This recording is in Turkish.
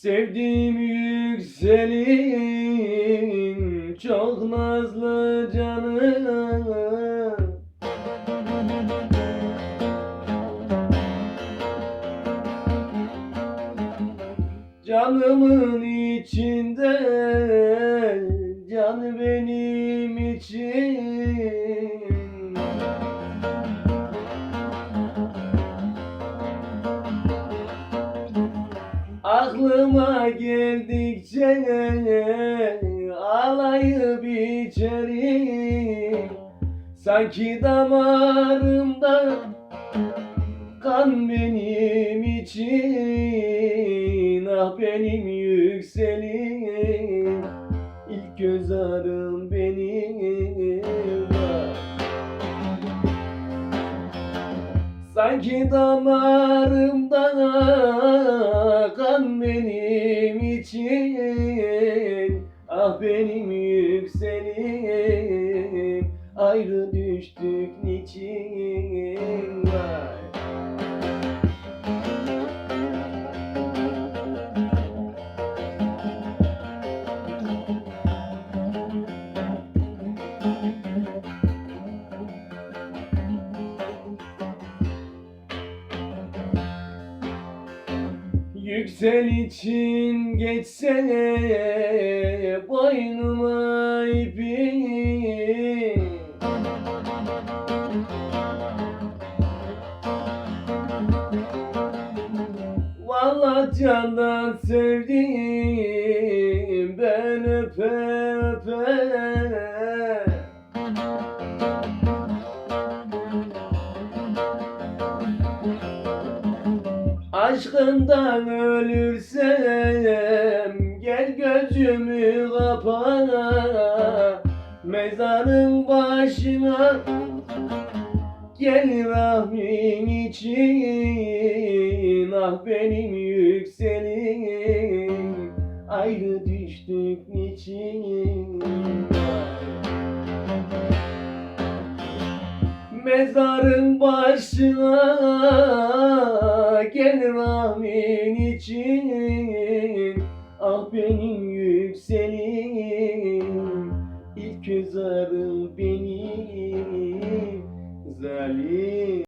Sevdiğim yükselin çok nazlı canım Canımın içinde Aklıma geldikçe alayıp içerim Sanki damarımda kan benim için. Ah benim yükselim. İlk göz ağrım benim Sanki damarımda kan benim için. Ah benim yükselim Ayrı düştük niçin Yüksel için geçse boynuma ipi Vallahi candan sevdim ben öpe öpe Aşkından ölürsem gel gözümü kapa Mezarın başına gel rahmin için. Ah benim yükselim ayrı düştük niçin Mezarın başına gel rahmin için. Ah benim yükselim